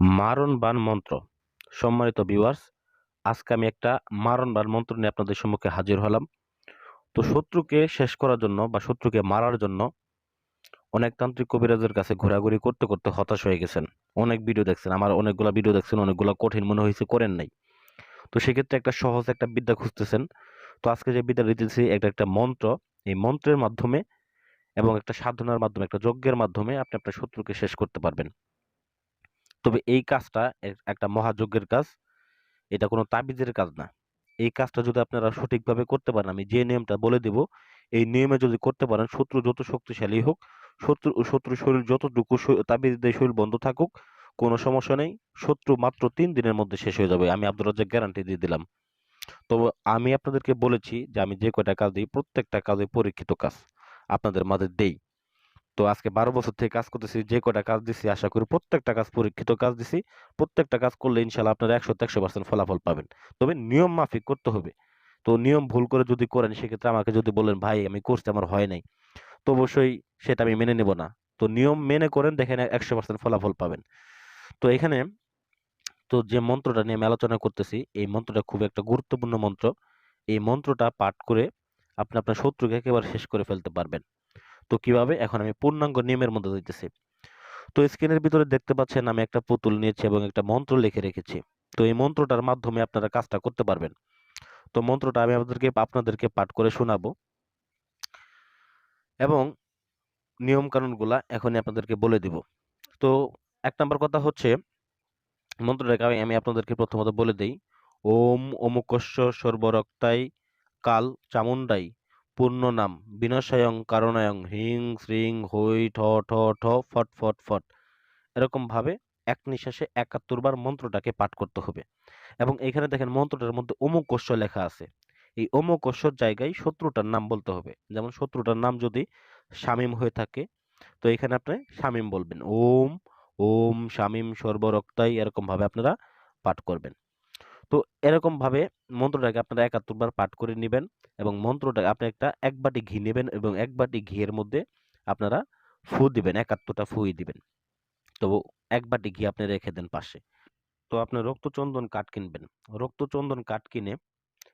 মারণ বাণ মন্ত্র। সম্মানিত ভিউয়ার্স আজকে আমি একটা মারণ বান মন্ত্র নিয়ে আপনাদের সম্মুখে হাজির হলাম। তো শত্রুকে শেষ করার জন্য বা শত্রুকে মারার জন্য অনেক তান্ত্রিক কবিরাজের কাছে ঘোরাঘুরি করতে করতে হতাশ হয়ে গেছেন। অনেক ভিডিও দেখছেন, আমার অনেকগুলা ভিডিও দেখছেন, অনেকগুলা কঠিন মনে হয়েছে, করেন নাই। তো সেক্ষেত্রে একটা সহজ একটা বিদ্যা খুঁজতেছেন। তো আজকে যে বিদ্যা দিতেছি একটা একটা মন্ত্র। এই মন্ত্রের মাধ্যমে এবং একটা সাধনার মাধ্যমে, একটা যজ্ঞের মাধ্যমে আপনি আপনার শত্রুকে শেষ করতে পারবেন। তবে এই কাজটা এক- একটা মহাযজ্ঞের কাজ। এটা কোনো তাবিজের কাজ না। এই কাজটা যদি আপনারা সঠিকভাবে করতে পারেন, আমি যে নিয়মটা বলে দেব, এই নিয়মে যদি করতে পারেন, শত্রু যত শক্তিশালী হোক, শত্রু শত্রু শরীর যতটুকু তাবিজ দিয়ে শরীর বন্ধ থাকুক, কোনো সমস্যা নেই। শত্রু মাত্র তিন দিনের মধ্যে শেষ হয়ে যাবে, আমি আব্দুর রাজ্জাক গ্যারান্টি দিয়ে দিলাম। তো আমি আপনাদেরকে বলেছি যে, আমি যে কয়টা কাজ দিই, প্রত্যেকটা কাজে পরীক্ষিত কাজ। আপনাদের মাঝে দেই। তো আজকে বারো বছর থেকে কাজ করতেছি, যে কয়টা কাজ দিছি আশা করি প্রত্যেকটা কাজ পরীক্ষিত কাজ দিছি। প্রত্যেকটা কাজ করলে ইনশাল্লাহ আপনারা একশো একশো পার্সেন্ট ফলাফল পাবেন। তবে নিয়ম মাফিক করতে হবে। তো নিয়ম ভুল করে যদি করেন, সেক্ষেত্রে আমাকে যদি বলেন, ভাই, আমি করছি, আমার হয় নাই। তো অবশ্যই সেটা আমি মেনে নেব না। তো নিয়ম মেনে করেন, দেখেন একশো পার্সেন্ট ফলাফল পাবেন। তো এখানে তো যে মন্ত্রটা নিয়ে আমি আলোচনা করতেছি, এই মন্ত্রটা খুব একটা গুরুত্বপূর্ণ মন্ত্র। এই মন্ত্রটা পাঠ করে আপনি আপনার শত্রুকে একেবারে শেষ করে ফেলতে পারবেন। তো কীভাবে? এখন আমি পূর্ণাঙ্গ নিয়মের মধ্যে দিতেছি তো স্ক্রিনের ভিতরে দেখতে পাচ্ছেন আমি একটা পুতুল নিয়েছি এবং একটা মন্ত্র লিখে রেখেছি। তো এই মন্ত্রটার মাধ্যমে আপনারা কাজটা করতে পারবেন। তো মন্ত্রটা আমি আপনাদেরকে আপনাদেরকে পাঠ করে শোনাবো। এবং নিয়ম কানুনগুলা এখনই আপনাদেরকে বলে দিব। তো এক নম্বর কথা হচ্ছে, মন্ত্রটাকে আমি আমি আপনাদেরকে প্রথমত বলে দেই। ওম অমুকস্য সর্বরক্তাই কাল চামুন্ডাই পূর্ণ নাম। বিনাশায়ং কারণায়ং হিং শ্রিং হই ঠ ঠ ঠ, ফট ফট ফট। এরকম ভাবে এক নিঃশ্বাসে একাত্তর বার মন্ত্রটাকে পাঠ করতে হবে। এবং এখানে দেখেন মন্ত্রটার মধ্যে অমুকস্য লেখা আছে। এই অমুকস্যর জায়গায় শত্রুটার নাম বলতে হবে। যেমন শত্রুটার নাম যদি শামিম হয়ে থাকে, তো এখানে আপনি শামিম বলবেন। ওম ওম শামিম সর্বরক্তাই এরকম ভাবে আপনারা পাঠ করবেন। তো এরকম ভাবে মন্ত্রটাকে আপনারা একাত্তরবার পাঠ করে নেবেন এবং মন্ত্রটা আপনি একটা এক বাটি ঘি নেবেন এবং এক বাটি ঘিয়ের মধ্যে আপনারা ফু দিবেন, একাত্তরটা ফুই দিবেন। তো এক বাটি ঘি আপনি রেখে দেন পাশে। তো আপনি রক্তচন্দন কাঠ কিনবেন। রক্তচন্দন কাঠ কিনে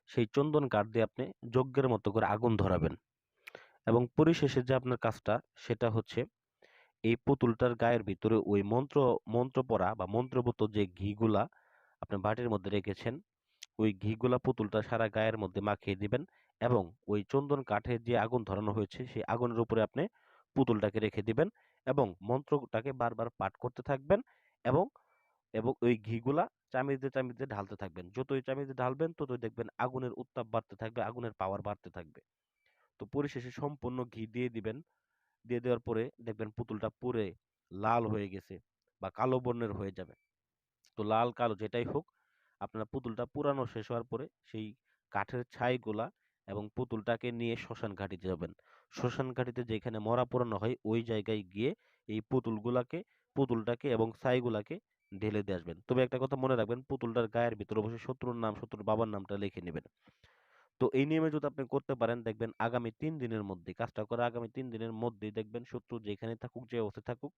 সেই চন্দন কাঠ দিয়ে আপনি যজ্ঞের মতো করে আগুন ধরাবেন এবং পরিশেষে যে আপনার কাজটা সেটা হচ্ছে এই পুতুলটার গায়ের ভিতরে ওই মন্ত্র মন্ত্র পড়া বা মন্ত্রভূত যে ঘিগুলা আপনি বাটির মধ্যে রেখেছেন। ওই ঘিগুলা পুতুলটা সারা গায়ের মধ্যে মাখিয়ে দিবেন এবং ওই চন্দন কাঠের যে আগুন ধরানো হয়েছে, সেই আগুনের উপরে আপনি পুতুলটাকে রেখে দিবেন এবং মন্ত্রটাকে বারবার পাঠ করতে থাকবেন এবং এবং ওই ঘিগুলা চামিচে চামিচে ঢালতে থাকবেন। যতই চামিচে ঢালবেন, ততই দেখবেন আগুনের উত্তাপ বাড়তে থাকবে, আগুনের পাওয়ার বাড়তে থাকবে। তো পরিশেষে সম্পূর্ণ ঘি দিয়ে দিবেন। দিয়ে দেওয়ার পরে দেখবেন পুতুলটা পুড়ে লাল হয়ে গেছে বা কালো বর্ণের হয়ে যাবে। তো লাল, কালো যেটাই হোক, আপনার পুতুলটা পুরানো শেষ হওয়ার পরে সেই কাঠের ছাইগুলা এবং পুতুলটাকে নিয়ে শ্মশান ঘাটিতে যাবেন। শ্মশান ঘাটিতে যেখানে মরা পোড়ানো হয়, ওই জায়গায় গিয়ে এই পুতুলগুলাকে, পুতুলটাকে এবং ছাইগুলাকে ঢেলে দিয়ে আসবেন। তবে একটা কথা মনে রাখবেন, পুতুলটার গায়ের ভিতরে অবশ্যই শত্রুর নাম, শত্রুর বাবার নামটা লিখে নেবেন। তো এই নিয়মে যদি আপনি করতে পারেন, দেখবেন আগামী তিন দিনের মধ্যে, কাজটা করে আগামী তিন দিনের মধ্যেই দেখবেন শত্রু যেখানে থাকুক, যে অবস্থায় থাকুক,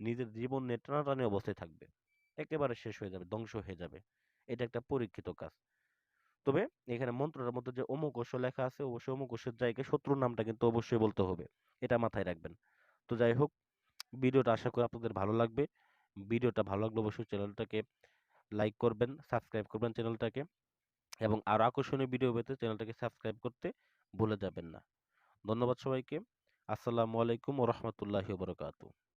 নিজের জীবন নিয়ে টানাটানি অবস্থায় থাকবে। একেবারে শেষ হয়ে যাবে, ধ্বংস হয়ে যাবে। এটা একটা পরীক্ষিত কাজ। তবে এখানে মন্ত্রটার মধ্যে যে অমুক অশ্ব লেখা আছে, অবশ্যই অমুক অশ্বের জায়গায় শত্রুর নামটা কিন্তু অবশ্যই বলতে হবে। এটা মাথায় রাখবেন। তো যাই হোক, ভিডিওটা আশা করি আপনাদের ভালো লাগবে। ভিডিওটা ভালো লাগলে অবশ্যই চ্যানেলটাকে লাইক করবেন, সাবস্ক্রাইব করবেন চ্যানেলটাকে এবং আরও আকর্ষণীয় ভিডিও পেতে চ্যানেলটাকে সাবস্ক্রাইব করতে ভুলে যাবেন না। ধন্যবাদ সবাইকে। আসসালামু আলাইকুম ও রহমতুল্লাহি বরকাতু